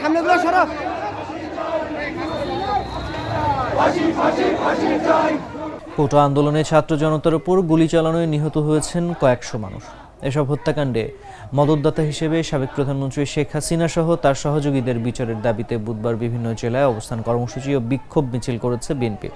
সামনে গুলো সরো। কোটা আন্দোলনে ছাত্র জনতার উপর গুলি চালানোয় নিহত হয়েছেন কয়েকশো মানুষ। এসব হত্যাকাণ্ডে মদতদাতা হিসেবে সাবেক প্রধানমন্ত্রী শেখ হাসিনা সহ তার সহযোগীদের বিচারের দাবিতে বুধবার বিভিন্ন জেলায় অবস্থান কর্মসূচি ও বিক্ষোভ মিছিল করেছে বিএনপি।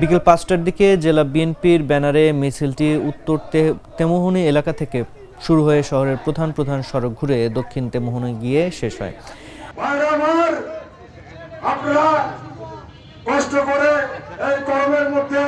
বিকেল পাঁচটার দিকে জেলা বিএনপির ব্যানারে মিছিলটি উত্তর তেমোহনী এলাকা থেকে শুরু হয়ে শহরের প্রধান প্রধান সড়ক ঘুরে দক্ষিণ তেমোহনী গিয়ে শেষ হয়। আপনারা কষ্ট করে এই গরমের মধ্যে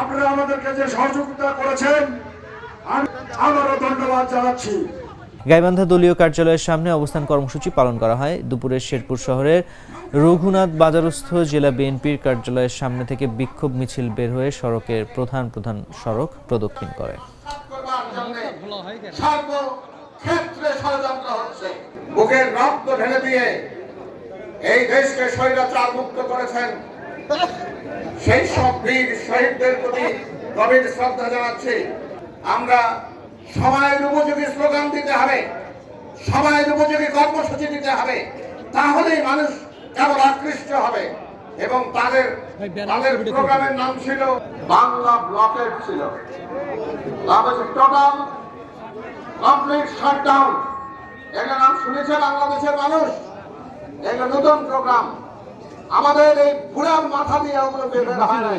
আপনারা আমাদেরকে যে সহযোগিতা করেছেন, আমি আবারও ধন্যবাদ জানাচ্ছি। গাইবান্ধা দলীয় কার্যালয়ের সামনে অবস্থান কর্মসূচি পালন করা হয়। দুপুরে শেরপুর শহরের রঘুনাথ বাজারস্থ জেলা বিএনপির কার্যালয়ের সামনে থেকে বিক্ষোভ মিছিল বের হয়ে সড়কের প্রধান প্রধান সড়ক প্রদক্ষিণ করে। এই দেশকে স্বৈরাচার মুক্ত করেছেন। সেই সব বীর শহীদদের প্রতি গভীর শ্রদ্ধা জানাচ্ছি। আমরা সময়ের উপযোগী স্লোগান দিতে হবে সময়ের উপযোগী কর্মসূচি দিতে হবে তাহলেই মানুষ কেবল আকৃষ্ট হবে এবং তাদের তাদের প্রোগ্রামের নাম ছিল বাংলা ব্লকেট ছিল। তারপর টোটাল কমপ্লিট শাটডাউন। এটা নাম শুনেছে বাংলাদেশের মানুষ? এটা নতুন প্রোগ্রাম। আমাদের এই বুড়ার মাথা দিয়ে ওগুলো বের হয় নাই।